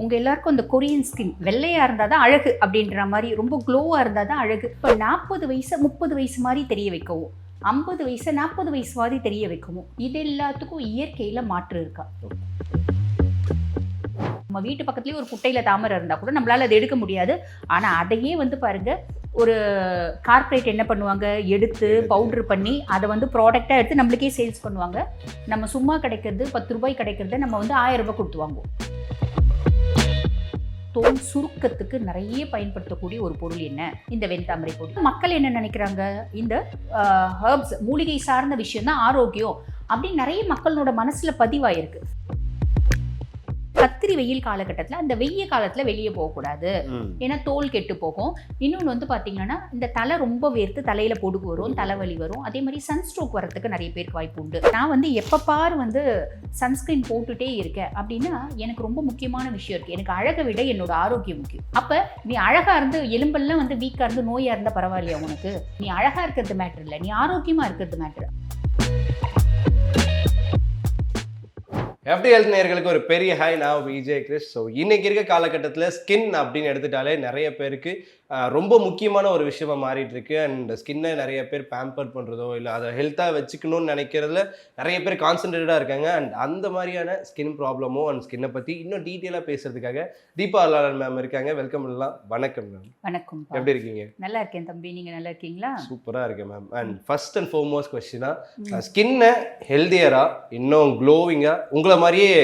உங்க எல்லாருக்கும் அந்த கொரியன் ஸ்கின் வெள்ளையா இருந்தா தான் அழகு அப்படின்ற மாதிரி ரொம்ப க்ளோவா இருந்தா தான் அழகு. இப்போ நாற்பது வயசு முப்பது வயசு மாதிரி தெரிய வைக்கவும். ஐம்பது வயசு நாற்பது வயசு மாதிரி தெரிய வைக்கவும். இது எல்லாத்துக்கும் இயற்கையில மாற்று இருக்கா? நம்ம வீட்டு பக்கத்துலயே ஒரு குட்டையில தாமரை இருந்தா கூட நம்மளால அதை எடுக்க முடியாது. ஆனா அதையே வந்து பாருங்க ஒரு கார்ப்பரேட் என்ன பண்ணுவாங்க? எடுத்து பவுடர் பண்ணி அதை வந்து ப்ராடக்டாக எடுத்து நம்மளுக்கே சேல்ஸ் பண்ணுவாங்க. நம்ம சும்மா கிடைக்கிறது பத்து ரூபாய் கிடைக்கிறத நம்ம வந்து ஆயிரம் ரூபாய் கொடுத்து வாங்குவோம். தோல் சுருக்கத்துக்கு நிறைய பயன்படுத்தக்கூடிய ஒரு பொருள் என்ன? இந்த வெண்தாமரை பொருள் மக்கள் என்ன நினைக்கிறாங்க? இந்த ஹர்ப்ஸ் மூலிகை சார்ந்த விஷயம் தான் ஆரோக்கியம் அப்படின்னு நிறைய மக்களோட மனசுல பதிவாயிருக்கு. கத்திரி வெயில் காலகட்டத்தில் அந்த வெய்ய காலத்தில் வெளியே போகக்கூடாது. ஏன்னா தோல் கெட்டு போகும். இன்னொன்று வந்து பார்த்தீங்கன்னா இந்த தலை ரொம்ப வேர்த்து தலையில் பொடுகு வரும் தலைவலி வரும். அதே மாதிரி சன்ஸ்ட்ரோக் வரதுக்கு நிறைய பேருக்கு வாய்ப்பு உண்டு. நான் வந்து எப்போ பாரு வந்து சன்ஸ்கிரீன் போட்டுட்டே இருக்கேன். அப்படின்னா எனக்கு ரொம்ப முக்கியமான விஷயம் இருக்குது எனக்கு அழகை விட என்னோட ஆரோக்கியம் முக்கியம். அப்போ நீ அழகாக இருந்து எலும்பெல்லாம் வந்து வீக்காக இருந்து நோயாக இருந்தால் பரவாயில்லையா உனக்கு? நீ அழகாக இருக்கிறது மேட்ரு இல்லை. நீ ஆரோக்கியமாக இருக்கிறது மேட்ரு எப்படி ஹெல்த் நேயர்களுக்கு ஒரு பெரிய ஹாய் நான் விஜய் கிறிஸ். ஸோ இன்னைக்கு இருக்க காலகட்டத்தில் ஸ்கின் அப்படின்னு எடுத்துட்டாலே நிறைய பேருக்கு ரொம்ப முக்கியமான ஒரு விஷயமா மாறிட்டு இருக்கு. அண்ட் ஸ்கின்னை நிறைய பேர் பேம்பர் பண்ணுறதோ இல்லை அதை ஹெல்த்தாக வச்சுக்கணும்னு நினைக்கிறதுல நிறைய பேர் கான்சென்ட்ரேட்டாக இருக்காங்க. அண்ட் அந்த மாதிரியான ஸ்கின் ப்ராப்ளமோ அண்ட் ஸ்கின்னை பற்றி இன்னும் டீட்டெயிலாக பேசுறதுக்காக தீபா அல்லாளன் மேம் இருக்காங்க. வெல்கம் பண்ணலாம் வணக்கம் மேம் வணக்கம் எப்படி இருக்கீங்க? நல்லா இருக்கேன் தம்பி. நீங்கள் நல்லா இருக்கீங்களா? சூப்பராக இருக்கு ma'am and first and foremost கொஸ்டினாக ஸ்கின்னை ஹெல்தியராக இன்னும் க்ளோவிங்காக உங்களை மாதிரியே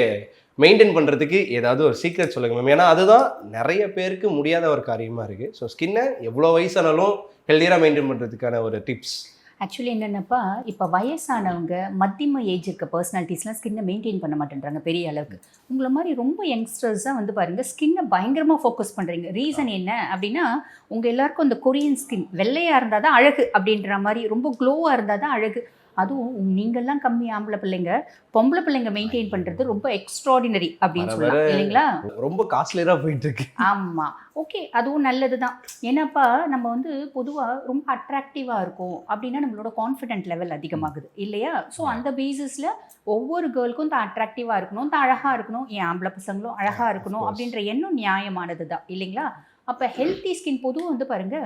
மெயின்டைன் பண்ணுறதுக்கு ஏதாவது ஒரு சீக்ரெட் சொல்லுங்க மேம் ஏன்னா அதுதான் நிறைய பேருக்கு முடியாத ஒரு காரியமாக இருக்குது ஸோ ஸ்கின்னை எவ்வளோ வயசானாலும் ஹெல்தியாக மெயின்டைன் பண்ணுறதுக்கான ஒரு டிப்ஸ் ஆக்சுவலி என்னென்னப்பா இப்போ வயசானவங்க மத்தியம ஏஜ் இருக்க பர்சனாலிட்டிஸ்லாம் ஸ்கின்னை மெயின்டைன் பண்ண மாட்டேன்றாங்க பெரிய அளவுக்கு. உங்களை மாதிரி ரொம்ப யங்ஸ்டர்ஸாக வந்து பாருங்கள் ஸ்கின்னை பயங்கரமாக ஃபோக்கஸ் பண்ணுறீங்க ரீசன் என்ன அப்படின்னா உங்கள் எல்லாருக்கும் அந்த கொரியன் ஸ்கின் வெள்ளையாக இருந்தால் தான் அழகு அப்படின்ற மாதிரி ரொம்ப க்ளோவாக இருந்தால் தான் அழகு. அதுவும் நீங்கெல்லாம் கம்மி ஆம்பளை பிள்ளைங்க பொம்பளை பிள்ளைங்க மெயின்டைன் பண்ணுறது ரொம்ப எக்ஸ்ட்ராடினரி அப்படின்னு சொல்லலாம். இல்லைங்களா? ரொம்ப காஸ்ட்லியராக போயிட்டு இருக்கு ஆமாம் ஓகே அதுவும் நல்லது தான் ஏன்னாப்பா நம்ம வந்து பொதுவாக ரொம்ப அட்ராக்டிவாக இருக்கும் அப்படின்னா நம்மளோட கான்ஃபிடென்ட் லெவல் அதிகமாகுது. இல்லையா? ஸோ அந்த பேசிஸில் ஒவ்வொரு கேர்ளுக்கும் தான் அட்ராக்டிவாக இருக்கணும் தான் அழகாக இருக்கணும் என் ஆம்பளை பசங்களும் அழகாக இருக்கணும். அப்படின்ற எண்ணம் நியாயமானது தான் இல்லைங்களா? அப்போ ஹெல்த்தி ஸ்கின் பொதுவாக வந்து பாருங்க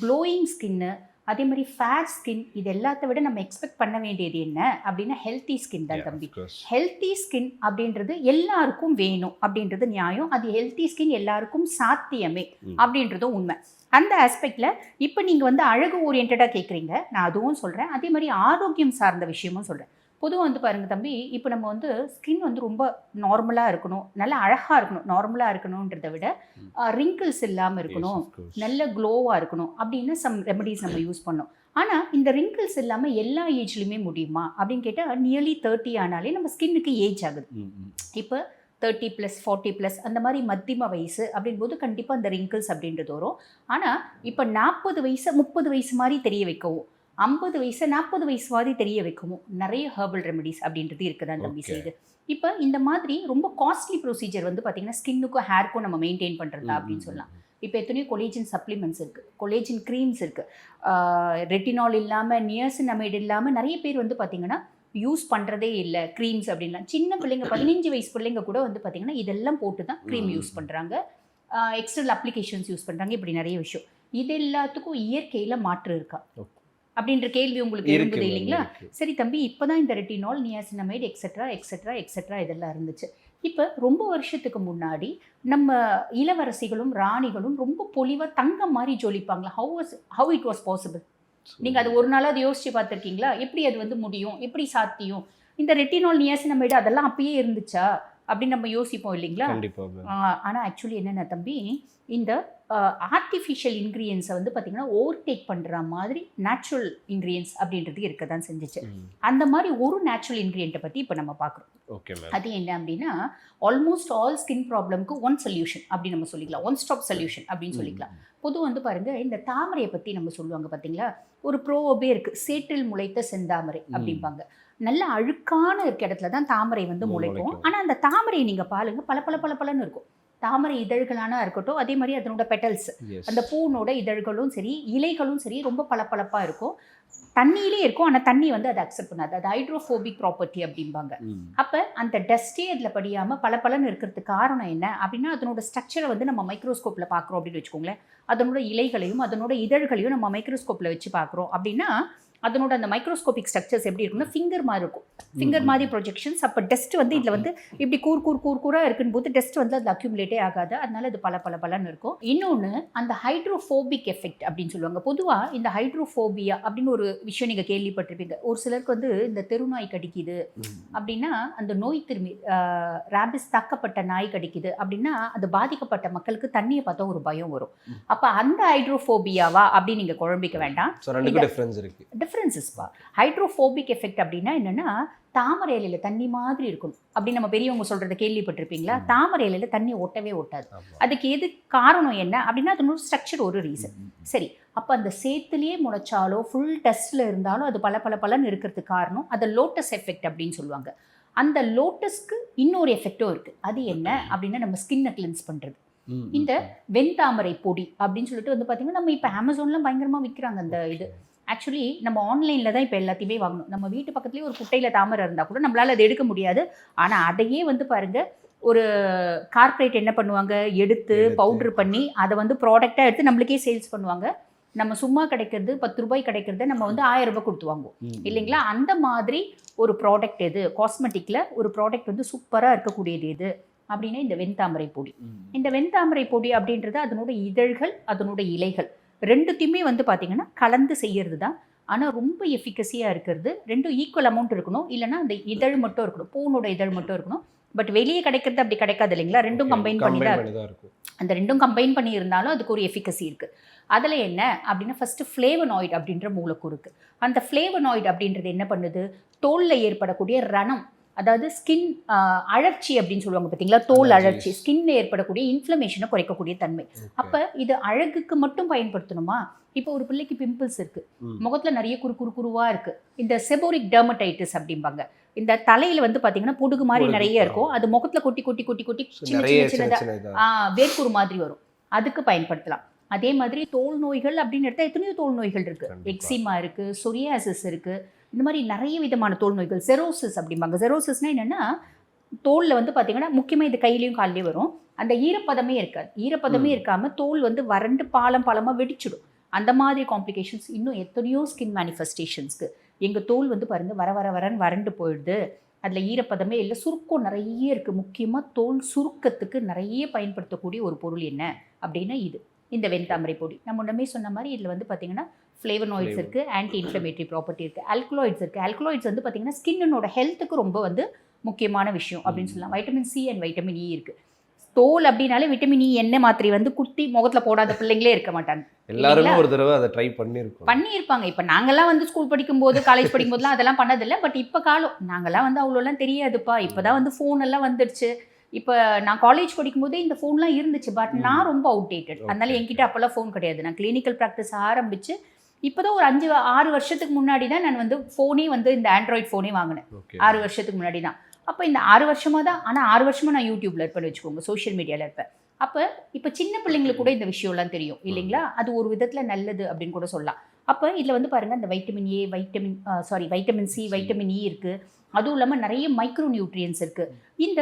க்ளோயிங் ஸ்கின்னு அதே மாதிரி ஃபேர் ஸ்கின் இது எல்லாத்த விட நம்ம எக்ஸ்பெக்ட் பண்ண வேண்டியது என்ன? அப்படின்னா ஹெல்த்தி ஸ்கின் தான் தம்பி. ஹெல்த்தி ஸ்கின் அப்படின்றது எல்லாருக்கும் வேணும் அப்படின்றது நியாயம். அது ஹெல்த்தி ஸ்கின் எல்லாருக்கும் சாத்தியமே. அப்படின்றதும் உண்மை. அந்த ஆஸ்பெக்ட்ல இப்போ நீங்க வந்து அழகு ஓரியன்டாக கேட்குறீங்க நான் அதுவும் சொல்றேன். அதே மாதிரி ஆரோக்கியம் சார்ந்த விஷயமும் சொல்றேன். பொதுவாக வந்து பாருங்க தம்பி இப்போ நம்ம வந்து ஸ்கின் வந்து ரொம்ப நார்மலாக இருக்கணும் நல்லா அழகாக இருக்கணும் நார்மலாக இருக்கணுன்றதை விட ரிங்கிள்ஸ் இல்லாமல் இருக்கணும் நல்ல க்ளோவாக இருக்கணும் அப்படின்னு சம் ரெமடிஸ் நம்ம யூஸ் பண்ணோம் ஆனால் இந்த ரிங்கிள்ஸ் இல்லாமல் எல்லா ஏஜ்லையுமே முடியுமா? அப்படின்னு கேட்டால் நியர்லி தேர்ட்டி ஆனாலே நம்ம ஸ்கின்னுக்கு ஏஜ் ஆகுது. இப்போ தேர்ட்டி ப்ளஸ் ஃபார்ட்டி ப்ளஸ் அந்த மாதிரி மத்தியம வயசு அப்படின்போது கண்டிப்பாக அந்த ரிங்கிள்ஸ் அப்படின்றது வரும். ஆனால் இப்போ நாற்பது வயசு முப்பது வயசு மாதிரி தெரிய வைக்கவும். ஐம்பது வயசு நாற்பது வயசு மாதிரி தெரிய வைக்கவும் நிறைய ஹெர்பல் ரெமடிஸ் அப்படின்றது தம்பி Okay. செய்யுது. இப்போ இந்த மாதிரி ரொம்ப காஸ்ட்லி ப்ரொசீஜர் வந்து பார்த்தீங்கன்னா ஸ்கின்னுக்கும் ஹேர்க்கும் நம்ம மெயின்டைன் பண்ணுறதா அப்படின்னு சொல்லலாம். இப்போ எத்தனையோ கொலேஜின் சப்ளிமெண்ட்ஸ் இருக்குது கொலேஜின் க்ரீம்ஸ் இருக்குது ரெட்டினால் இல்லாமல் நியர்சினமைடு இல்லாமல் நிறைய பேர் வந்து பார்த்தீங்கன்னா யூஸ் பண்ணுறதே இல்லை. க்ரீம்ஸ் அப்படின்லாம். சின்ன பிள்ளைங்க பதினஞ்சு வயசு பிள்ளைங்க கூட வந்து பார்த்தீங்கன்னா இதெல்லாம் போட்டு தான் க்ரீம். யூஸ் பண்ணுறாங்க எக்ஸ்டர்னல் அப்ளிகேஷன்ஸ் யூஸ் பண்ணுறாங்க இப்படி நிறைய விஷயம். இது எல்லாத்துக்கும் இயற்கையில் மாற்று இருக்கா. அப்படின்ற கேள்வி உங்களுக்கு இருக்கு இருந்தது ma'am, இல்லைங்களா. சரி தம்பி இப்போதான் இந்த retinol niacinamide etcetera etcetera etcetera இதெல்லாம் இருந்துச்சு. இப்போ ரொம்ப வருஷத்துக்கு முன்னாடி நம்ம இளவரசிகளும் ராணிகளும் ரொம்ப பொலிவா தங்கம் மாதிரி ஜொலிப்பாங்களா? How was how it was possible நீங்க அது ஒரு நாளாவது யோசிச்சு பார்த்துருக்கீங்களா? எப்படி அது வந்து முடியும்? எப்படி சாத்தியம்? இந்த ரெட்டினால் நியாசினமைடு அதெல்லாம் அப்பயே இருந்துச்சா? அப்படின்னு நம்ம யோசிப்போம் இல்லைங்களா. ஆனால் ஆக்சுவலி என்னென்ன தம்பி இந்த ஆர்டிஃபிஷியல் இன்க்ரீடியன்ஸை வந்து பார்த்தீங்கன்னா ஓவர்டேக் பண்ணுற மாதிரி நேச்சுரல் இன்க்ரீடியன்ஸ் அப்படின்றது இருக்க தான் செஞ்சுச்சு. அந்த மாதிரி ஒரு நேச்சுரல் இன்க்ரீடியண்ட்டை பற்றி இப்போ நம்ம பார்க்குறோம் அது என்ன அப்படின்னா ஆல்மோஸ்ட் ஆல் ஸ்கின் ப்ராப்ளம்க்கு ஒன் சொல்யூஷன் அப்படி நம்ம சொல்லிக்கலாம். ஒன் ஸ்டாப் சொல்யூஷன் அப்படின்னு சொல்லிக்கலாம். பொது வந்து பாருங்க இந்த தாமரையை பற்றி நம்ம சொல்லுவாங்க பார்த்தீங்களா ஒரு ப்ரோபே இருக்கு. சேற்றில் முளைத்த செந்தாமரை அப்படிம்பாங்க. நல்ல அழுக்கான இருக்க இடத்துல தான் தாமரை வந்து முளைக்கும். ஆனால் அந்த தாமரையை நீங்கள் பாருங்க பல பல பல பலன்னு இருக்கும் தாமரை இதழ்களானா இருக்கட்டும் அதே மாதிரி அதனோட பெட்டல்ஸ். அந்த பூனோட இதழ்களும் சரி இலைகளும் சரி ரொம்ப பளபளப்பா இருக்கும் தண்ணியிலே இருக்கும் ஆனால் தண்ணி வந்து அதை அக்செப்ட் பண்ணாது அது ஹைட்ரோஃபோபிக் ப்ராப்பர்ட்டி அப்படிம்பாங்க. அப்போ அந்த டஸ்ட்டே அதில் படியாமல் பல பலன்னு இருக்கிறதுக்கு காரணம் என்ன அப்படின்னா அதனோட ஸ்ட்ரக்சரை வந்து நம்ம மைக்ரோஸ்கோப்பில் பார்க்குறோம் அப்படின்னு வச்சுக்கோங்களேன் அதனோட இலைகளையும் அதனோட இதழ்களையும் நம்ம மைக்ரோஸ்கோப்பில் வச்சு பார்க்குறோம் அப்படின்னா அதனோட அந்த மைக்ரோஸ்கோபிக் ஸ்ட்ரக்சர்ஸ் எப்படி இருக்கும்னா ஃபிங்கர் மாதிரி இருக்கும். ஃபிங்கர் மாதிரி ப்ரொஜெக்ஷன்ஸ் அப்போ டஸ்ட் வந்து இதில் வந்து இப்படி கூர் கூர் கூர் கூராக இருக்குன்னு போது டஸ்ட் வந்து அதில் அக்யூமுலேட்டே ஆகாது. அதனால அது பல பல பலன்னு இருக்கும். இன்னொன்று அந்த ஹைட்ரோஃபோபிக் எஃபெக்ட் அப்படின்னு சொல்லுவாங்க. பொதுவாக இந்த ஹைட்ரோஃபோபியா அப்படின்னு ஒரு விஷயம் நீங்கள் கேள்விப்பட்டிருப்பீங்க. ஒரு சிலருக்கு வந்து இந்த தெருநாய் கடிக்குது. அப்படின்னா அந்த நோய் திரும்பி ரேபிஸ் தாக்கப்பட்ட நாய் கடிக்குது அப்படின்னா அது பாதிக்கப்பட்ட மக்களுக்கு தண்ணியை பார்த்தா ஒரு பயம் வரும். அப்போ அந்த ஹைட்ரோஃபோபியாவா அப்படின்னு நீங்கள் குழம்பிக்க வேண்டாம். டிஃப்ரென்சஸ்ப்பா ஹைட்ரோஃபோபிக் எஃபெக்ட் அப்படின்னா என்னன்னா தாமரை இலையில தண்ணி மாதிரி இருக்கணும். அப்படி நம்ம பெரியவங்க சொல்றத கேள்விப்பட்டிருப்பீங்களா. தாமரை இலையில தண்ணி ஒட்டவே ஒட்டாது. ஆமா. அதுக்கு எது காரணம் என்ன? அப்படின்னா அதனோட ஸ்ட்ரக்சர் ஒரு ரீசன். சரி அப்போ அந்த சேத்துலேயே முளைச்சாலோ ஃபுல் டஸ்ட்ல இருந்தாலும் அது பல பல பலன்னு இருக்கிறதுக்கு காரணம் அது லோட்டஸ் எஃபெக்ட் அப்படின்னு சொல்லுவாங்க. அந்த லோட்டஸ்க்கு இன்னொரு எஃபெக்டும் இருக்கு. அது என்ன? அப்படின்னா நம்ம ஸ்கின்னை கிளென்ஸ் ம், இந்த. வெண்தாமரை பொடி அப்படின்னு சொல்லிட்டு வந்து பார்த்தீங்கன்னா நம்ம இப்போ அமேசான்லாம் பயங்கரமாக விற்கிறாங்க அந்த இது. ஆக்சுவலி நம்ம ஆன்லைனில் தான் இப்போ எல்லாத்தையுமே வாங்கணும். நம்ம வீட்டு பக்கத்துலேயே ஒரு குட்டையில் தாமரை இருந்தால் கூட நம்மளால் அதை எடுக்க முடியாது. ஆனால் அதையே வந்து பாருங்க ஒரு கார்ப்பரேட் என்ன பண்ணுவாங்க? எடுத்து. பவுடர் பண்ணி அதை வந்து ப்ராடக்டாக எடுத்து நம்மளுக்கே சேல்ஸ் பண்ணுவாங்க. நம்ம சும்மா கிடைக்கிறது பத்து ரூபாய் கிடைக்கிறத நம்ம வந்து ஆயிரம் ரூபாய் கொடுத்து வாங்குவோம். இல்லைங்களா? அந்த மாதிரி ஒரு ப்ராடக்ட் எது? காஸ்மெட்டிக்கில் ஒரு ப்ராடக்ட் வந்து சூப்பராக இருக்கக்கூடியது எது? அப்படின்னா இந்த வெண்தாமரை பொடி. இந்த வெண்தாமரை பொடி அப்படின்றது அதனோட இதழ்கள் அதனோட இலைகள். ரெண்டுத்தையுமே வந்து பார்த்தீங்கன்னா கலந்து செய்யறது தான் ஆனால் ரொம்ப எஃபிகசியாக இருக்கிறது. ரெண்டும் ஈக்குவல் அமௌண்ட் இருக்கணும். இல்லைன்னா அந்த இதழ் மட்டும் இருக்கணும். பூனோட இதழ் மட்டும் இருக்கணும். பட் வெளியே கிடைக்கிறது அப்படி கிடைக்காது இல்லைங்களா? ரெண்டும் கம்பைன் பண்ணி combine தான் பண்ணி தான் இருக்கும் அந்த ரெண்டும் கம்பைன் பண்ணி இருந்தாலும் அதுக்கு ஒரு எஃபிகசி இருக்குது அதில் என்ன அப்படின்னா ஃபஸ்ட்டு ஃப்ளேவனாய்டு அப்படின்ற மூலக்கூறு இருக்குது அந்த ஃப்ளேவனாய்டு அப்படின்றது என்ன பண்ணுது? தோலில் ஏற்படக்கூடிய ரணம். அதாவது ஸ்கின் அழற்சி அப்படின்னு சொல்லுவாங்க பார்த்தீங்களா? தோல். அழற்சி. ஸ்கின்ல ஏற்படக்கூடிய இன்ஃப்ளமேஷனை குறைக்கக்கூடிய தன்மை. அப்போ இது அழகுக்கு மட்டும் பயன்படுத்தணுமா? இப்போ ஒரு பிள்ளைக்கு பிம்பிள்ஸ் இருக்கு. முகத்துல நிறைய குறு குறு குருவா இருக்கு. இந்த செபோரிக் டெர்மடைட்டிஸ் அப்படிம்பாங்க. இந்த தலையில வந்து பாத்தீங்கன்னா பொடுகு மாதிரி நிறைய இருக்கும். அது முகத்துல கொட்டி கொட்டி கொட்டி கொட்டி சின்ன சின்ன சின்னதா சின்ன சின்ன இதா ஆ, வேர்க்குரு மாதிரி வரும். அதுக்கு பயன்படுத்தலாம். அதே மாதிரி தோல் நோய்கள் அப்படின்னு எடுத்தா எத்தனையோ தோல் நோய்கள் இருக்கு. எக்ஸிமா இருக்கு சொரியாசிஸ் இருக்கு. இந்த மாதிரி நிறைய விதமான தோல் நோய்கள் செரோசிஸ் அப்படிம்பாங்க. செரோசிஸ்னா என்னன்னா தோல்ல வந்து பாத்தீங்கன்னா முக்கியமா இது கையிலயும் கால்லையும் வரும். அந்த ஈரப்பதமே இருக்காது. ஈரப்பதமே ம். இருக்காம தோல் வந்து வறண்டு பாலம் பாலமா வெடிச்சிடும். அந்த மாதிரி காம்ப்ளிகேஷன்ஸ் இன்னும் எத்தனையோ ஸ்கின் மேனிஃபெஸ்டேஷன்ஸ்க்கு எங்க தோல் வந்து பாருங்க வர வர வரன்னு வறண்டு போயிடுது. அதில் ஈரப்பதமே இல்லை சுருக்கம் நிறைய இருக்குது முக்கியமாக தோல் சுருக்கத்துக்கு நிறைய பயன்படுத்தக்கூடிய ஒரு பொருள் என்ன? அப்படின்னா இது. இந்த வெண்தாமரை பொடி. நம்ம முன்னமே சொன்ன மாதிரி இதில் வந்து பார்த்தீங்கன்னா ஃப்ளேவனாய்ட்ஸ். இருக்குது ஆன்டி இன்ஃப்ளமேட்டரி ப்ராப்பர்ட்டி இருக்குது ஆல்கலாய்ட்ஸ் இருக்குது ஆல்கலாய்ட்ஸ் வந்து பார்த்தீங்கன்னா ஸ்கின்னோட ஹெல்த்துக்கு ரொம்ப வந்து முக்கியமான விஷயம் அப்படின்னு. சொல்லலாம். Vitamin C and vitamin E இருக்குது தோல் அப்படின்னாலே விட்டமின் இ எண்ணெய் மாத்திரை வந்து குத்தி முகத்தில் போடாத பிள்ளைங்களே இருக்க மாட்டாங்க. எல்லாருமே? ஒரு தடவை அதை ட்ரை பண்ணிருக்கோம் பண்ணியிருப்பாங்க. இப்போ நாங்கெல்லாம் வந்து ஸ்கூல் படிக்கும்போது காலேஜ் படிக்கும்போதுலாம் அதெல்லாம் பண்ணதில்லை. பட் இப்போ காலம் நாங்கெல்லாம் வந்து அவ்வளோலாம் தெரியாதுப்பா. இப்போ தான் வந்து ஃபோன் எல்லாம் வந்துடுச்சு. இப்போ நான் காலேஜ் படிக்கும்போதே இந்த ஃபோன்லாம் இருந்துச்சு. பட். நான் ரொம்ப அவுடேட்டட் அதனால என்கிட்ட அப்போல்லாம் ஃபோன் கிடையாது. நான் கிளினிக்கல் ப்ராக்டிஸ் ஆரம்பிச்சு இப்போ தான் ஒரு அஞ்சு ஆறு வருஷத்துக்கு முன்னாடி தான் நான் வந்து ஃபோனே வந்து இந்த ஆண்ட்ராய்ட் ஃபோனே வாங்கினேன். ஆறு வருஷத்துக்கு முன்னாடி தான் அப்போ இந்த ஆறு வருஷமாக தான் ஆனால் ஆறு வருஷமாக நான் யூடியூப்ல இருப்பேன்னு வச்சுக்கோங்க சோஷியல் மீடியாவில் இருப்பேன் அப்போ இப்போ சின்ன பிள்ளைங்களுக்கு கூட இந்த விஷயம்லாம் தெரியும் இல்லைங்களா? அது ஒரு விதத்தில் நல்லது அப்படின்னு கூட சொல்லலாம். அப்போ இதில் வந்து பாருங்கள் இந்த vitamin A vitamin sorry vitamin C vitamin E இருக்குது அதுவும் இல்லாமல் நிறைய மைக்ரோ நியூட்ரியன்ஸ் இருக்குது இந்த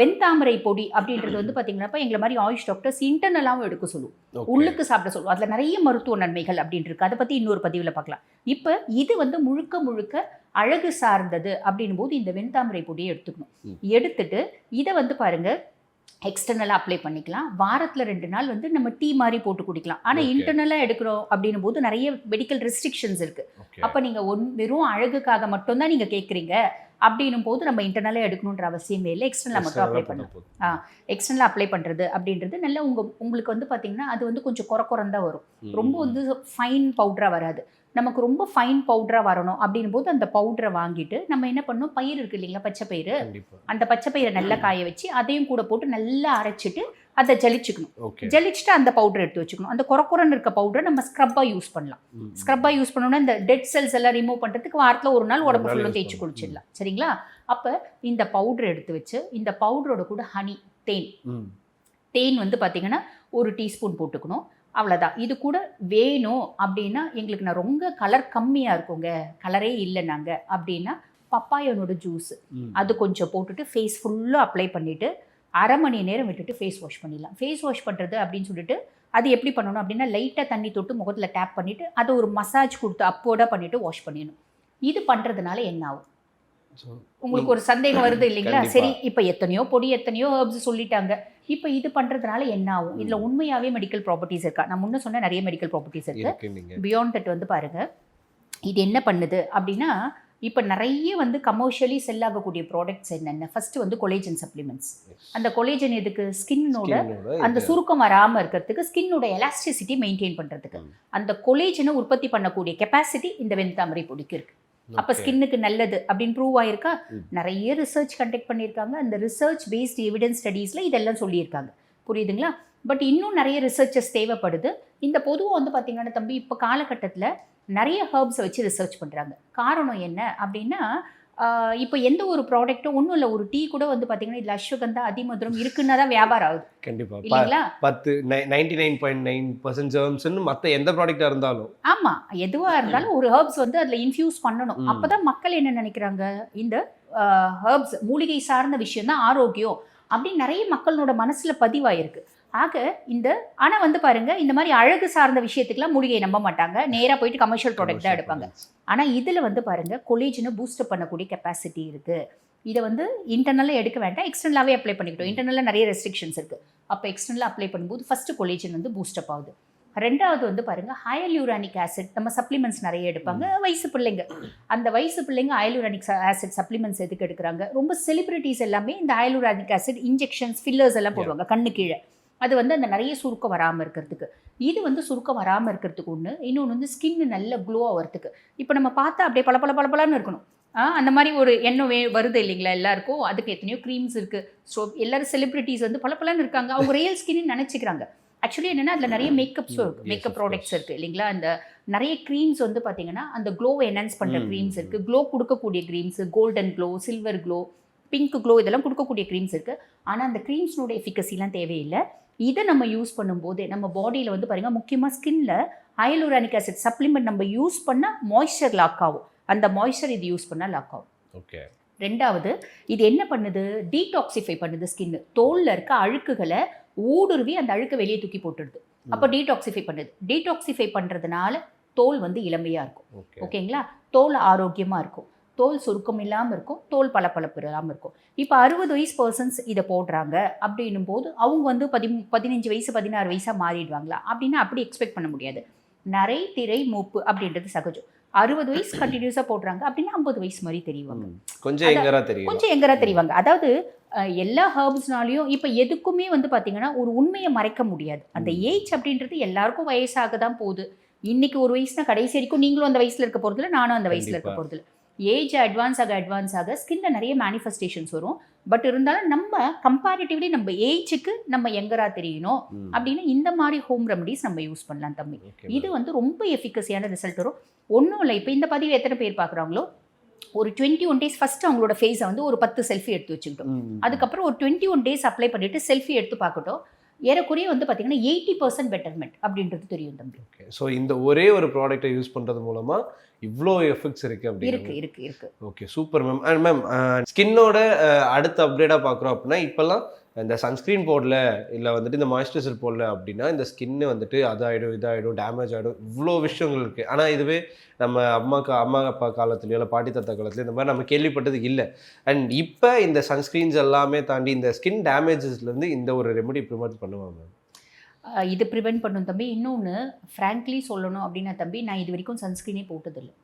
வெண்தாமரை பொடி அப்படின்றது வந்து பார்த்தீங்கன்னா எங்களை மாதிரி ஆயுஷ் டாக்டர்ஸ் இன்டர்னலாகவும் எடுக்க சொல்லுவோம். உள்ளுக்கு சாப்பிட சொல்லுவோம் அதில் நிறைய மருத்துவ நன்மைகள் அப்படின்னு இருக்கு. அதை பற்றி இன்னொரு பதிவில் பார்க்கலாம். இப்போ இது வந்து முழுக்க முழுக்க அழகு சார்ந்தது அப்படின்னும் போது இந்த வெண்தாமரை பொடியை எடுத்துக்கணும். எடுத்துட்டு இதை வந்து பாருங்க எக்ஸ்டர்னலாக அப்ளை பண்ணிக்கலாம். வாரத்தில் ரெண்டு நாள் வந்து நம்ம டீ மாதிரி போட்டு குடிக்கலாம். ஆனால். இன்டர்னலாக எடுக்கிறோம் அப்படின்னும் போது நிறைய மெடிக்கல் ரெஸ்ட்ரிக்ஷன்ஸ் இருக்கு. Okay. அப்போ நீங்கள் ஒன் வெறும் அழகுக்காக மட்டும்தான் நீங்கள் கேட்குறீங்க. அப்படின்னும் போது நம்ம இன்டர்னலாக எடுக்கணுன்ற அவசியமே இல்லை. எக்ஸ்டர்னலாக மட்டும் அப்ளை External பண்ணலாம். பண்ணா போதும். எக்ஸ்டர்னலாக அப்ளை பண்ணுறது அப்படின்றது நல்ல உங்க உங்களுக்கு வந்து பார்த்தீங்கன்னா அது வந்து கொஞ்சம் குறை குறந்தா வரும். ரொம்ப வந்து ஃபைன் பவுடராக வராது. நமக்கு ரொம்ப ஃபைன் பவுடராக வரணும் அப்படின்னும் போது அந்த பவுடரை வாங்கிட்டு நம்ம என்ன பண்ணணும்? பயிர் இருக்கு இல்லைங்களா? பச்சை பயிறு அந்த பச்சை பயிரை நல்லா காய வச்சு அதையும் கூட போட்டு நல்லா அரைச்சிட்டு அதை ஜலிச்சுக்கணும். ஜலிச்சுட்டு அந்த பவுடர் எடுத்து வச்சுக்கணும். அந்த குறக்குறன்னு இருக்க பவுடரை நம்ம ஸ்க்ரப்பாக யூஸ் பண்ணலாம். ஸ்க்ரப்பாக யூஸ் பண்ணோம்னா இந்த டெட் செல்ஸ் எல்லாம் ரிமூவ் பண்ணுறதுக்கு வாரத்தில் ஒரு நாள் உடம்பு use தேய்ச்சி பண்ணணும். குளிச்சிடலாம் சரிங்களா? அப்போ இந்த பவுடர் எடுத்து வச்சு இந்த பவுடரோட கூட ஹனி தேன். தேன் வந்து பார்த்தீங்கன்னா ஒரு டீஸ்பூன் போட்டுக்கணும். அவ்வளோதான் இது கூட வேணும் அப்படின்னா எங்களுக்கு நான் ரொம்ப கலர் கம்மியாக இருக்குங்க. கலரே இல்லை நாங்கள் அப்படின்னா பப்பாயோனோட ஜூஸ். அது கொஞ்சம் போட்டுட்டு ஃபேஸ் ஃபுல்லாக அப்ளை பண்ணிவிட்டு அரை மணி நேரம் விட்டுட்டு ஃபேஸ் வாஷ் பண்ணிடலாம். ஃபேஸ் வாஷ் பண்ணுறது அப்படின்னு சொல்லிட்டு அது எப்படி பண்ணணும் அப்படின்னா லைட்டாக தண்ணி தொட்டு முகத்தில் டேப் பண்ணிவிட்டு அதை ஒரு மசாஜ் கொடுத்து அப்போட பண்ணிவிட்டு வாஷ் பண்ணிடணும். இது பண்ணுறதுனால என்ன ஆகும்? உங்களுக்கு ஒரு சந்தேகம் வருது இல்லைங்களா. சரி இப்போ எத்தனையோ பொடி எத்தனையோ ஹெர்ப்ஸ் சொல்லிட்டாங்க. இப்போ இது பண்ணுறதுனால என்ன ஆகும்? இதில் உண்மையாகவே மெடிக்கல் ப்ராப்பர்ட்டிஸ் இருக்கா? நான் முன்ன சொன்ன நிறைய மெடிக்கல் ப்ராப்பர்ட்டிஸ் இருக்கு. இருக்கு நீங்க. பியாண்ட் தட் வந்து பாருங்க. இது என்ன பண்ணுது? அப்படின்னா இப்போ நிறைய வந்து கமர்ஷியலி செல் ஆகக்கூடிய ப்ராடக்ட்ஸ் என்னென்ன? ஃபர்ஸ்ட் வந்து கொலேஜன் சப்ளிமெண்ட்ஸ் அந்த கொலேஜன் எதுக்கு? ஸ்கின்னோட அந்த. சுருக்கம் வராமல் இருக்கிறதுக்கு ஸ்கின்னோட எலாஸ்டிசிட்டி மெயின்டைன் பண்ணுறதுக்கு. அந்த கொலேஜனை உற்பத்தி பண்ணக்கூடிய கெப்பாசிட்டி இந்த வெண்தாமரை பொடிக்கு இருக்கு. அப்போ. ஸ்கின்னுக்கு நல்லது அப்படின்னு ப்ரூவ் ஆயிருக்கா. நிறைய ரிசர்ச் கண்டக்ட் பண்ணியிருக்காங்க. அந்த ரிசர்ச் பேஸ்ட் எவிடன்ஸ் ஸ்டடீஸில் இதெல்லாம் சொல்லியிருக்காங்க. புரியுதுங்களா? பட் இன்னும் நிறைய ரிசர்ச்சஸ் தேவைப்படுது. இந்த பொதுவாக வந்து பார்த்தீங்கன்னா தம்பி இப்போ காலகட்டத்தில் நிறைய ஹர்ப்ஸை வச்சு ரிசர்ச் பண்ணுறாங்க காரணம் என்ன அப்படின்னா இப்போ எந்த ஒரு ப்ராடக்ட்டும் ஒன்றும் இல்லை ஒரு டீ கூட வந்து பார்த்தீங்கன்னா இதில் அஸ்வகந்தா அதிமதுரம் இருக்குன்னா தான் வியாபாரம் ஆகுது. கண்டிப்பா. ப- இல்லைங்களா? பத்து ninety nine point nine percent ஜெர்ம்ஸ்னு மற்ற எந்த ப்ராடக்டா இருந்தாலும். ஆமா. எதுவா இருந்தாலும் ஒரு ஹெர்ப்ஸ் வந்து அதுல இன்ஃபியூஸ் பண்ணணும். ம். அப்பதான் மக்கள் என்ன நினைக்கிறாங்க? இந்த ஹெர்ப்ஸ் மூலிகை சார்ந்த விஷயம் தான் ஆரோக்கியம் அப்படின்னு நிறைய மக்களோட மனசுல பதிவாயிருக்கு. ஆக இந்த ஆனா வந்து பாருங்க இந்த மாதிரி அழகு சார்ந்த விஷயத்துக்குலாம் மூலிகையை நம்ப மாட்டாங்க. நேரா போயிட்டு கமர்ஷியல் ப்ராடக்ட் தான் எடுப்பாங்க. ஆனா இதுல வந்து பாருங்க கொலேஜனை பூஸ்டப் பண்ணக்கூடிய கெப்பாசிட்டி இருக்கு. இதை வந்து இன்டர்னலாக எடுக்க வேண்டாம் எக்ஸ்டர்னலாகவே அப்ளை பண்ணிக்கிட்டோம். இன்டர்னலாக நிறைய ரெஸ்ட்ரிக்ஷன்ஸ் இருக்கு. அப்போ எக்ஸ்டர்னலாக அப்ளை பண்ணும்போது ஃபர்ஸ்ட் கொலேஜன் வந்து பூஸ்டப் ஆகுது. ரெண்டாவது வந்து பாருங்க ஹயல்யூரானிக் ஆசிட் நம்ம சப்ளிமெண்ட்ஸ் நிறைய எடுப்பாங்க. வயசு பிள்ளைங்க. அந்த வயசு பிள்ளைங்க ஹயலூரானிக் ஆசிட் சப்ளிமெண்ட்ஸ் எதுக்கு எடுக்கிறாங்க? ரொம்ப செலிபிரிட்டிஸ் எல்லாமே இந்த ஹயலூரானிக் ஆசிட் இன்ஜெக்ஷன்ஸ் ஃபில்லர்ஸ் எல்லாம் போடுவாங்க கண்ணு கீழே. அது வந்து அந்த நிறைய சுருக்கம் வராமல் இருக்கிறதுக்கு. இது வந்து சுருக்கம் வராமல் இருக்கிறதுக்கு ஒன்று இன்னொன்று வந்து ஸ்கின் நல்ல க்ளோ ஆகிறதுக்கு இப்போ நம்ம பார்த்தா அப்படியே பல பல பளபளன்னு இருக்கணும். அந்த மாதிரி ஒரு எண்ணம் வே வருது இல்லைங்களா எல்லாருக்கும்? அதுக்கு எத்தனையோ க்ரீம்ஸ் இருக்குது ஸோ எல்லாரும் செலிபிரிட்டிஸ் வந்து பல இருக்காங்க. அவங்க ரியல் ஸ்கின்னு நினச்சிக்கிறாங்க. ஆக்சுவலி என்னென்னா அதில் நிறைய மேக்கப்ஸும் இருக்குது மேக்கப் ப்ராடக்ட்ஸ். இருக்குது இல்லைங்களா? அந்த நிறைய க்ரீம்ஸ் வந்து பார்த்தீங்கன்னா அந்த க்ளோவை என்ஹான்ஸ் பண்ணுற க்ரீம்ஸ். இருக்குது க்ளோ கொடுக்கக்கூடிய creams golden glow silver glow pink glow இதெல்லாம் கொடுக்கக்கூடிய க்ரீம்ஸ் இருக்குது ஆனால் அந்த க்ரீம்ஸ்னோட எஃபிகசிலாம் தேவையில்லை. இதை நம்ம யூஸ் பண்ணும்போது நம்ம பாடியில் வந்து பாருங்கள் முக்கியமாக ஸ்கின்ல ஹயலூரானிக் ஆசிட் சப்ளிமெண்ட் நம்ம யூஸ் பண்ணால் மாய்ஸ்சர் லாக் ஆகும். அந்த மாய்ஸ்சர் இது யூஸ் பண்ணால் லாக் ஆகும். ஓகே ரெண்டாவது இது என்ன பண்ணுது? டீடாக்சிஃபை பண்ணுது ஸ்கின் தோல்ல இருக்க அழுக்குகளை ஊடுருவி அந்த அழுக்கை வெளியே தூக்கி போட்டுடுது. அப்போ டீடாக்சிஃபை பண்ணுது. டீடாக்சிஃபை பண்ணுறதுனால தோல் வந்து இளமையாக இருக்கும். ஓகே ஓகேங்களா? தோல் ஆரோக்கியமாக இருக்கும். தோல் சுருக்கம் இல்லாமல் இருக்கும் தோல் பளபளப்பு இல்லாமல் இருக்கும். இப்போ அறுபது வயசு பர்சன்ஸ் இதை போடுறாங்க அப்படின்னும் போது அவங்க வந்து பதி பதினஞ்சு வயசு பதினாறு வயசாக மாறிடுவாங்களா? அப்படின்னா அப்படி எக்ஸ்பெக்ட் பண்ண முடியாது. நிறை திரை மூப்பு அப்படின்றது சகஜம். அறுபது வயசு கண்டினியூஸாக போடுறாங்க அப்படின்னா ஐம்பது வயசு மாதிரி தெரியுவாங்க ம். கொஞ்சம் எங்கரா தெரியும். கொஞ்சம் எங்கரா தெரிவாங்க. அதாவது எல்லா ஹர்ப்ஸ்னாலையும் இப்போ எதுக்குமே வந்து பார்த்தீங்கன்னா ஒரு உண்மையை மறைக்க முடியாது. அந்த. ஏஜ் அப்படின்றது எல்லாருக்கும் வயசாக தான் போகுது. இன்னைக்கு ஒரு வயசுனா கடைசி வரைக்கும் நீங்களும் அந்த வயசுல இருக்க போறதில்ல நானும் அந்த வயசுல இருக்க கண்டிப்பா. ஏஜ் அட்வான்ஸ் ஆக அட்வான்ஸ் ஆக ஸ்கின்ல நிறைய மேனிஃபெஸ்டேஷன்ஸ் வரும். பட் இருந்தாலும் நம்ம கம்பேரிட்டிவ்லி நம்ம ஏஜுக்கு நம்ம எங்கரா தெரியணும். அப்படின்னு இந்த மாதிரி ஹோம் ரெமடிஸ் நம்ம யூஸ் பண்ணலாம் தம்பி. இது வந்து ரொம்ப எஃபிகசியான ரிசல்ட் வரும். ஒன்றும் இல்லை இப்போ இந்த பதிவு எத்தனை பேர் பார்க்குறாங்களோ ஒரு டுவெண்ட்டி ஒன் டேஸ் ஃபஸ்ட்டு அவங்களோட ஃபேஸை வந்து ஒரு பத்து செல்ஃபி எடுத்து வச்சுக்கிட்டோம். அதுக்கப்புறம் ஒரு டுவெண்ட்டி ஒன் டேஸ் அப்ளை பண்ணிட்டு செல்ஃபி எடுத்து பார்க்கட்டும். ஏறக்குறைய வந்து பார்த்தீங்கன்னா எயிட்டி பர்சன்ட் பெட்டர்மெண்ட் அப்படின்றது தெரியும் தம்பி. ஓகே ஸோ இந்த ஒரே ஒரு ப்ராடக்ட்டை யூஸ் பண்றது மூலமா இவ்வளோ எஃபெக்ட்ஸ் இருக்கு இருக்கு அப்படின்னு இருக்கு. இருக்கு okay super ma'am and ma'am ஸ்கின்னோட அடுத்த அப்டேட்டாக பார்க்குறோம் அப்படின்னா இப்போல்லாம் இந்த சன்ஸ்க்ரீன் போடல இல்லை வந்துட்டு இந்த மாய்ஸ்சரைசர் போடல அப்படின்னா இந்த ஸ்கின்னு வந்துட்டு அதாயிடும் இதாகிடும் டேமேஜ் ஆகிடும் இவ்வளோ விஷயங்கள் இருக்குது ஆனால் இதுவே நம்ம அம்மாக்கா அம்மா அப்பா காலத்துலையோ இல்லை பாட்டி தாத்தா காலத்துலையோ இந்த மாதிரி நம்ம கேள்விப்பட்டது இல்லை. அண்ட் இப்போ இந்த சன்ஸ்க்ரீன்ஸ் எல்லாமே தாண்டி இந்த ஸ்கின் டேமேஜஸ்லேருந்து இந்த ஒரு ரெமெடி ப்ரிமோட் பண்ணுவாங்க இது ப்ரிவென்ட் பண்ணும் தம்பி. இன்னொன்று ஃப்ராங்க்லி சொல்லணும் அப்படின்னா தம்பி நான் இது வரைக்கும் சன்ஸ்க்ரீனே போட்டதில்லை.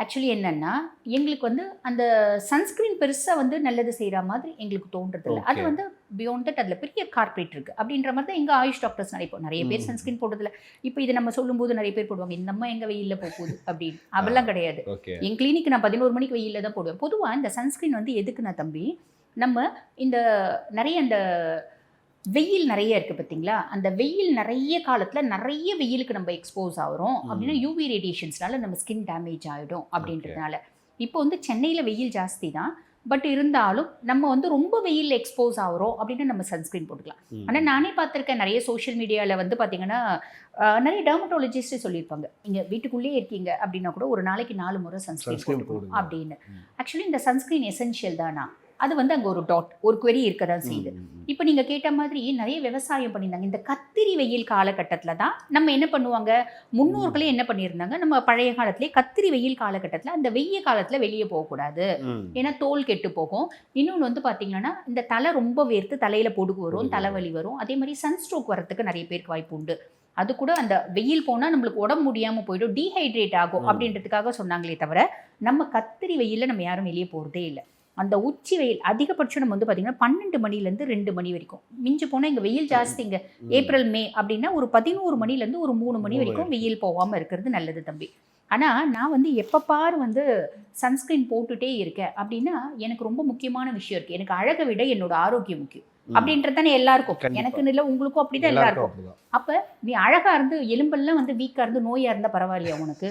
ஆக்சுவலி என்னன்னா எங்களுக்கு வந்து அந்த சன்ஸ்க்ரீன் பெருசாக வந்து நல்லது செய்கிற மாதிரி எங்களுக்கு தோன்றதில்லை. அது. வந்து பியாண்ட் தட் அதில் பெரிய கார்பரேட் இருக்குது அப்படின்ற மாதிரி தான் எங்கள் ஆயுஷ் டாக்டர்ஸ் நினைப்போம் நிறைய பேர். சன்ஸ்க்ரீன் போடுறதில்ல. இப்போ இது நம்ம சொல்லும்போது நிறைய பேர் போடுவாங்க இந்த அம்மா எங்கள் வெயிலில் போகுது? அப்படின்னு. அதெல்லாம் கிடையாது. என் கிளினிக் நான் பதினோரு மணிக்கு வெயிலில் தான் போடுவேன். பொதுவாக இந்த சன்ஸ்க்ரீன் வந்து எதுக்குன்னா தம்பி நம்ம இந்த நிறைய அந்த வெயில் நிறைய இருக்குது பார்த்தீங்களா அந்த வெயில் நிறைய காலத்தில் நிறைய வெயிலுக்கு நம்ம எக்ஸ்போஸ் ஆகிறோம். அப்படின்னா யூவி ரேடியேஷன்ஸ்னால நம்ம ஸ்கின் டேமேஜ் ஆகிடும் அப்படின்றதுனால. இப்போ வந்து சென்னையில் வெயில் ஜாஸ்தி தான். பட் இருந்தாலும் நம்ம வந்து ரொம்ப வெயில் எக்ஸ்போஸ் ஆகிறோம் அப்படின்னு நம்ம சன்ஸ்கிரீன் போட்டுக்கலாம். ஆனால் நானே பார்த்துருக்கேன் நிறைய சோஷியல் மீடியாவில் வந்து பார்த்தீங்கன்னா நிறைய டெர்மட்டாலஜிஸ்டே சொல்லியிருப்பாங்க. நீங்கள் வீட்டுக்குள்ளேயே இருக்கீங்க அப்படின்னா கூட ஒரு நாளைக்கு நாலு முறை சன்ஸ்கிரீன் போட்டுக்கணும் போடுங்க. அப்படின்னு. ஆக்சுவலி இந்த சன்ஸ்கிரீன் எசென்ஷியல் தானா? அது வந்து அங்கே ஒரு டாட் ஒரு query இருக்க தான் செய்யுது இப்போ நீங்கள் கேட்ட மாதிரி நிறைய விவசாயம் பண்ணியிருந்தாங்க. இந்த கத்திரி வெயில் காலகட்டத்தில் தான் நம்ம என்ன பண்ணுவாங்க? முன்னோர்களே என்ன பண்ணியிருந்தாங்க? நம்ம பழைய காலத்திலே கத்திரி வெயில் காலகட்டத்தில் அந்த வெய்ய காலத்தில் வெளியே போகக்கூடாது. ஏன்னா தோல் கெட்டு போகும். இன்னொன்று வந்து பார்த்தீங்கன்னா இந்த தலை ரொம்ப வேர்த்து தலையில் பொடுகு வரும் தலைவலி வரும். அதே மாதிரி சன்ஸ்ட்ரோக் வரத்துக்கு நிறைய பேருக்கு வாய்ப்பு உண்டு. அது கூட அந்த வெயில் போனால் நம்மளுக்கு உடம்பு முடியாமல் போயிடும் டீஹைட்ரேட் ஆகும். அப்படின்றதுக்காக சொன்னாங்களே தவிர நம்ம கத்திரி வெயிலில் நம்ம யாரும் வெளியே போகிறதே இல்லை. அந்த உச்சி வெயில் அதிகபட்சம் நம்ம வந்து பார்த்தீங்கன்னா பன்னெண்டு மணிலேருந்து ரெண்டு மணி வரைக்கும் மிஞ்சி போனால் இங்கே வெயில் ஜாஸ்தி இங்கே. ஏப்ரல் மே அப்படின்னா ஒரு பதினோரு மணிலேருந்து ஒரு மூணு மணி வரைக்கும். வெயில் போகாமல் இருக்கிறது நல்லது தம்பி ஆனால் நான் வந்து எப்போ பாரு வந்து சன்ஸ்கிரீன் போட்டுட்டே இருக்கேன் அப்படின்னா எனக்கு ரொம்ப முக்கியமான விஷயம் இருக்குது எனக்கு அழகை விட என்னோட ஆரோக்கியம் முக்கியம். அப்படின்றது தானே எல்லாருக்கும் கண்டிப்பா. எனக்கு இல்லை உங்களுக்கும் அப்படிதான் எல்லாருக்கும். அப்போ நீ அழகாக இருந்து எலும்பெல்லாம் வந்து வீக்காக இருந்து நோயாக இருந்தால் பரவாயில்லையா உனக்கு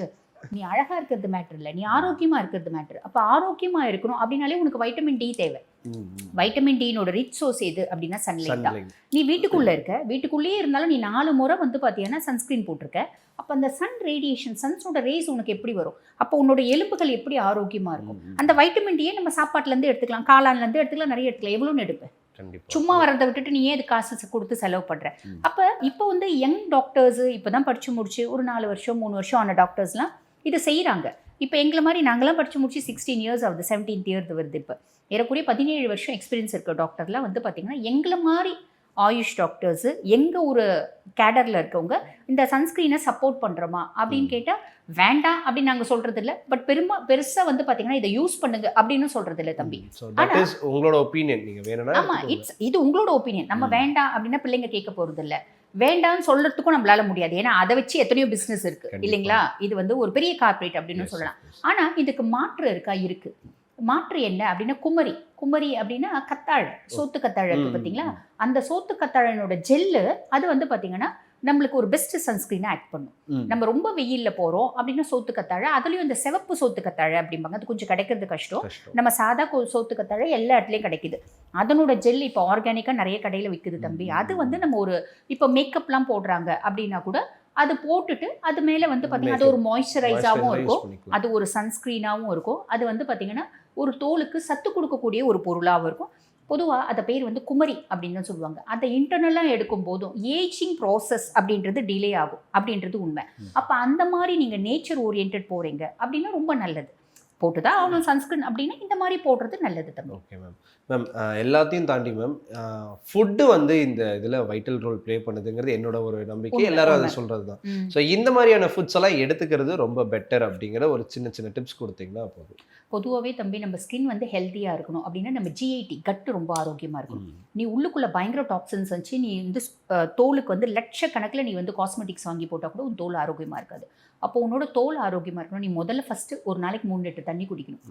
நீ அழகாக இருக்கிறது மேட்ரு இல்லை. நீ ஆரோக்கியமாக இருக்கிறது மேட்ரு அப்போ ஆரோக்கியமாக இருக்கணும் அப்படின்னாலே உனக்கு வைட்டமின் டி தேவை. வைட்டமின் டினோட ரிச் சோர்ஸ் எது அப்படின்னா சன்லைட் தான். நீ வீட்டுக்குள்ள இருக்க. வீட்டுக்குள்ளேயே இருந்தாலும் நீ நாலு முறை வந்து பார்த்தீங்கன்னா சன்ஸ்கிரீன் போட்டிருக்க. அப்போ அந்த சன் ரேடியேஷன் சன்ஸோட ரேஸ் உனக்கு எப்படி வரும்? அப்போ உன்னோட எலும்புகள் எப்படி ஆரோக்கியமாக இருக்கும். அந்த வைட்டமின் டியே நம்ம சாப்பாட்டுலேருந்து எடுத்துக்கலாம். காளான்லேருந்து எடுத்துக்கலாம். நிறைய எடுத்துக்கலாம். எவ்வளோன்னு எடுப்பேன். சும்மா வரதை விட்டுட்டு நீ ஏன் இது காசு கொடுத்து செலவு பண்ற. அப்போ இப்போ வந்து யங் டாக்டர்ஸ் இப்போ தான் படிச்சு முடிச்சு ஒரு நாலு வருஷம் மூணு வருஷம் ஆன டாக்டர்ஸ்லாம் இதை செய்கிறாங்க இப்போ எங்களை மாதிரி நாங்களாம் படிச்சு முடிச்சு சிக்ஸ்டீன் இயர்ஸ் ஆகுது செவன்டீன்த் இயர்ஸ் வருது இப்போ. ஏறக்குறைய பதினேழு வருஷம் எக்ஸ்பீரியன்ஸ் இருக்க டாக்டர்லாம் வந்து பார்த்தீங்கன்னா எங்களை மாதிரி ஆயுஷ் டாக்டர்ஸு எங்கள் ஒரு கேடரில் இருக்கவங்க இந்த சன்ஸ்க்ரீனை சப்போர்ட் பண்ணுறோமா அப்படின்னு. கேட்டால் வேண்டாம் அப்படின்னு நாங்கள் சொல்கிறது இல்லை பட் பெருமா பெருசாக வந்து பார்த்தீங்கன்னா இதை யூஸ் பண்ணுங்க அப்படின்னு சொல்கிறது இல்லை தம்பி உங்களோட ஒப்பீனியன் நீங்க வேணும்னா ஆமா எடுத்துக்கோங்க. இட்ஸ் இது உங்களோட ஒப்பீனியன் நம்ம. வேண்டாம் அப்படின்னா பிள்ளைங்க கேட்க போறது இல்ல வேண்டாம்னு சொல்றதுக்கும் நம்மளால முடியாது. ஏன்னா அதை வச்சு எத்தனையோ பிசினஸ் இருக்கு. இல்லைங்களா? இது வந்து ஒரு பெரிய கார்ப்பரேட் அப்படின்னு சொல்லலாம். ஆனா இதுக்கு மாற்று இருக்கா? இருக்கு. மாற்று என்ன அப்படின்னா குமரி. குமரி அப்படின்னா கத்தாழை. சோத்து கத்தாழை இருக்கு பாத்தீங்களா. அந்த சோத்து கத்தாழைனோட ஜெல்லு அது வந்து பாத்தீங்கன்னா நம்மளுக்கு ஒரு பெஸ்ட் சன்ஸ்கிரீனை ஆக்ட் பண்ணும். நம்ம ரொம்ப வெயில்ல போறோம் அப்படின்னா சோத்து கத்தாழை அதுலயும் இந்த சிவப்பு சோத்து கத்தாழை அப்படிம்பாங்க அது கொஞ்சம் கிடைக்கிறது கஷ்டம். நம்ம சாதா சோத்து கத்தாழை எல்லா இடத்துலையும் கிடைக்குது அதனோட ஜெல் இப்போ ஆர்கானிக்காக நிறைய கடையில் விற்குது தம்பி. அது வந்து நம்ம ஒரு இப்போ மேக்கப்லாம் போடுறாங்க அப்படின்னா கூட அது போட்டுட்டு அது மேலே வந்து பார்த்தீங்கன்னா அது ஒரு மாய்ஸ்சரைஸாகவும் இருக்கும். அது ஒரு சன்ஸ்க்ரீனாகவும் இருக்கும் அது வந்து பார்த்தீங்கன்னா ஒரு தோலுக்கு சத்து கொடுக்கக்கூடிய ஒரு பொருளாகவும் இருக்கும் பொதுவாக அந்த பேர் வந்து குமரி அப்படின்னு சொல்லுவாங்க. அதை இன்டர்னலாக எடுக்கும் போதும் ஏஜிங் ப்ராசஸ் அப்படின்றது டிலே ஆகும். அப்படின்றது உண்மை. அப்போ அந்த மாதிரி நீங்கள் நேச்சர் ஓரியன்ட் போகிறீங்க அப்படின்னா ரொம்ப நல்லது. போட்டு தான் ஆகணும் சன்ஸ்கிரீன் அப்படின்னா இந்த மாதிரி போடுறது நல்லது தம்பி. ஓகே மேம் மேம் எல்லாத்தையும் தாண்டி மேம் ஃபுட்டு வந்து இந்த இதில் வைட்டல் ரோல் ப்ளே பண்ணுதுங்கிறது என்னோட ஒரு நம்பிக்கை எல்லாரும் அதை. சொல்கிறது தான். ஸோ இந்த மாதிரியான ஃபுட்ஸ் எல்லாம் எடுத்துக்கிறது ரொம்ப பெட்டர் அப்படிங்கிற ஒரு சின்ன சின்ன டிப்ஸ் கொடுத்தீங்கன்னா போதும். பொதுவாகவே தம்பி நம்ம ஸ்கின் வந்து ஹெல்த்தியாக இருக்கணும். அப்படின்னா நம்ம ஜிஐடி கட்டு ரொம்ப ஆரோக்கியமாக இருக்கணும். ம். நீ உள்ளுக்குள்ள பயங்கர டாக்ஸின்ஸ் வச்சு நீ வந்து தோலுக்கு வந்து லட்சக்கணக்கில் நீ வந்து காஸ்மெட்டிக்ஸ் வாங்கி போட்டால் கூட உன் தோல் ஆரோக்கியமாக இருக்காது. அப்போ உன்னோட தோல் ஆரோக்கியமாக இருக்கணும். நீ முதல்ல ஃபஸ்ட்டு ஒரு நாளைக்கு மூணு லிட்டர் தண்ணி குடிக்கணும்.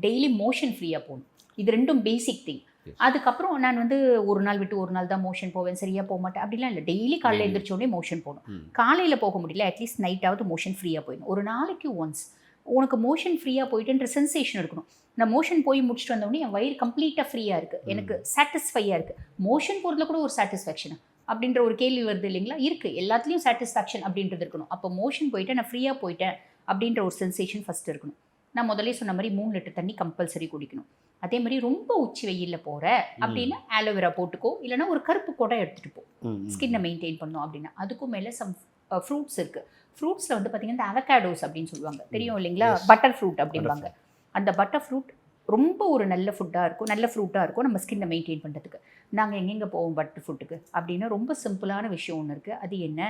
டெய்லி மோஷன் ஃப்ரீயாக போகணும். இது ரெண்டும் பேசிக் திங். அதுக்கப்புறம் நான் வந்து ஒரு நாள் விட்டு ஒரு நாள் தான் மோஷன் போவேன். சரியாக போக மாட்டேன். அப்படிலாம் இல்லை. டெய்லி காலையில் Daily. எழுந்திரிச்ச உடனே மோஷன் போகணும். காலையில் போக முடியல. அட்லீஸ்ட் நைட்டாவது மோஷன் ஃப்ரீயாக போயிடணும். ஒரு நாளைக்கு ஒன்ஸ் உனக்கு மோஷன் ஃப்ரீயாக போயிட்டுன்ற சென்சேஷன் இருக்கணும். நான் மோஷன் போய் முடிச்சுட்டு வந்தோடனே என் வயிறு கம்ப்ளீட்டாக ஃப்ரீயாக இருக்குது எனக்கு சாட்டிஸ்ஃபையாக இருக்குது மோஷன் போகிறதுல கூட ஒரு சாட்டிஸ்ஃபேக்ஷன் அப்படின்ற ஒரு கேள்வி வருது இல்லைங்களா? இருக்குது எல்லாத்துலேயும் சாட்டிஸ்ஃபேக்ஷன் அப்படின்றது இருக்கணும். அப்போ மோஷன் போயிட்டு நான் ஃப்ரீயாக போயிட்டேன் அப்படின்ற ஒரு சென்சேஷன் ஃபஸ்ட்டு இருக்கணும். நான் முதல்ல சொன்ன மாதிரி மூணு லிட்டர் தண்ணி கம்பல்சரி குடிக்கணும். அதே மாதிரி ரொம்ப உச்சி வெயிலில் போகிற அப்படின்னா ஆலோவேரா போட்டுக்கோ. இல்லைன்னா ஒரு கருப்பு கொடை எடுத்துகிட்டு போ. ஸ்கின்னை மெயின்டைன் பண்ணோம் அப்படின்னா. அதுக்கும் மேலே சம் ஃப்ரூட்ஸ் இருக்குது ஃப்ரூட்ஸில் வந்து பார்த்தீங்கன்னா இந்த அவகாடோஸ் அப்படின்னு சொல்லுவாங்க. தெரியும் இல்லைங்களா. பட்டர் ஃப்ரூட் அப்படிம்பாங்க. அந்த பட்டர் ஃப்ரூட் ரொம்ப ஒரு நல்ல ஃபுட்டாக இருக்கும். நல்ல ஃப்ரூட்டாக இருக்கும் நம்ம ஸ்கின்னை மெயின்டைன் பண்ணுறதுக்கு நாங்கள் எங்கெங்கே போவோம் பட்டர் ஃப்ரூட்டுக்கு அப்படின்னா ரொம்ப சிம்பிளான விஷயம் ஒன்று இருக்குது அது என்ன?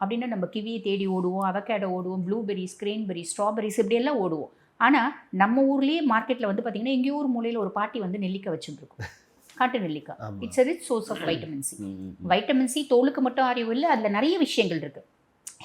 அப்படின்னா நம்ம கிவியை தேடி ஓடுவோம் அவகேடோ ஓடுவோம் ப்ளூபெரிஸ் கிரேன்பெரிஸ் ஸ்ட்ராபெரிஸ் இப்படியெல்லாம் ஓடுவோம். ஆனால் நம்ம ஊர்லேயே மார்க்கெட்டில் வந்து பார்த்திங்கன்னா எங்கேயோ ஒரு மூலையில் ஒரு பாட்டி வந்து நெல்லிக்காய் வச்சுருக்கும் காட்டு நெல்லிக்காய். It's a rich source of vitamin C. Vitamin C தோலுக்கு மட்டும் ஆரியம் இல்லை அதில் நிறைய விஷயங்கள் இருக்குது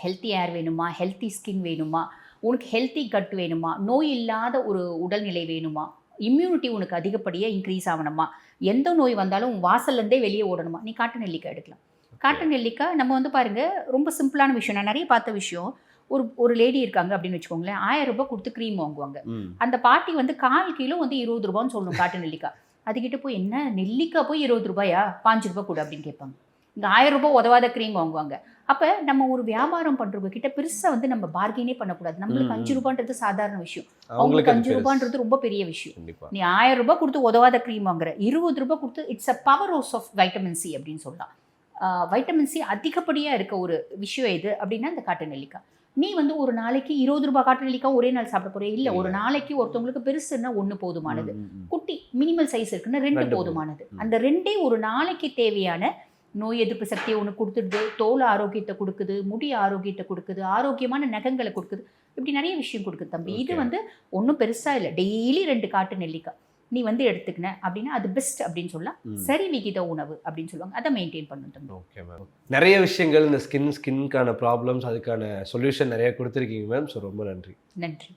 ஹெல்த்தி ஏர் வேணுமா? ஹெல்த்தி ஸ்கின் வேணுமா? உனக்கு ஹெல்த்தி கட் வேணுமா? நோய் இல்லாத ஒரு உடல்நிலை வேணுமா? இம்யூனிட்டி உனக்கு அதிகப்படியாக இன்க்ரீஸ் ஆகணுமா? எந்த நோய் வந்தாலும் வாசல்லேருந்தே வெளியே ஓடணுமா? நீ காட்டு நெல்லிக்காய் எடுக்கலாம். காட்டு நெல்லிக்காய் நம்ம வந்து பாருங்க ரொம்ப சிம்பிளான விஷயம். நான் நிறைய பார்த்த விஷயம். ஒரு ஒரு லேடி இருக்காங்க அப்படின்னு வச்சுக்கோங்களேன் ஆயிரம் ரூபாய் கொடுத்து க்ரீம் வாங்குவாங்க. அந்த பாட்டி வந்து கால் கிலோ வந்து இருபது ரூபான்னு சொல்லணும் காட்டு நெல்லிக்காய். அதுக்கிட்ட போய் என்ன? நெல்லிக்காய் போய் இருபது ரூபாயா? பாஞ்சு ரூபாய் கொடு அப்படின்னு கேட்பாங்க. இங்கே ஆயிரம் ரூபாய் உதவாத க்ரீம் வாங்குவாங்க. அப்போ நம்ம ஒரு வியாபாரம் பண்ணுறவங்க கிட்ட பெருசாக வந்து நம்ம பார்கெனே பண்ணக்கூடாது. நம்மளுக்கு அஞ்சு ரூபான்றது சாதாரண விஷயம். அவங்களுக்கு அஞ்சு. ரூபான்றது ரொம்ப பெரிய விஷயம். நீ ஆயிரம் ரூபாய் கொடுத்து உதவாத க்ரீம் வாங்குற இருபது ரூபாய் கொடுத்து it's a power house of vitamin C அப்படின்னு சொல்லலாம். வைட்டமின் சி அதிகப்படியாக இருக்க ஒரு விஷயம் எது அப்படின்னா இந்த காட்டு நெல்லிக்காய். நீ வந்து ஒரு நாளைக்கு இருபது ரூபாய் காட்டு நெல்லிக்காய் ஒரே நாள் சாப்பிட போறே இல்லை ஒரு. நாளைக்கு ஒருத்தவங்களுக்கு பெருசுன்னா ஒன்று போதுமானது. குட்டி மினிமல் சைஸ் இருக்குன்னா ரெண்டு போதுமானது. அந்த ரெண்டே ஒரு நாளைக்கு தேவையான நோய் எதிர்ப்பு சக்தியை ஒன்று கொடுத்துடுது தோல் ஆரோக்கியத்தை கொடுக்குது முடி ஆரோக்கியத்தை கொடுக்குது ஆரோக்கியமான நகங்களை கொடுக்குது. இப்படி நிறைய விஷயம் கொடுக்குது தம்பி. இது. வந்து ஒன்றும் பெருசா இல்லை. டெய்லி ரெண்டு காட்டு நெல்லிக்காய். நீ வந்து எடுத்துக்கின அப்படின்னா அது பெஸ்ட் அப்படின்னு சொல்லலாம். சரி விகித உணவு அப்படின்னு சொல்லுவாங்க. அதை மெயின்டைன் பண்ணணும் ஓகே மேம் நிறைய விஷயங்கள் இந்த ஸ்கின் ஸ்கின்க்கான ப்ராப்ளம்ஸ் அதுக்கான சொல்யூஷன் நிறைய கொடுத்துருக்கீங்க மேம் ஸோ ரொம்ப நன்றி. நன்றி.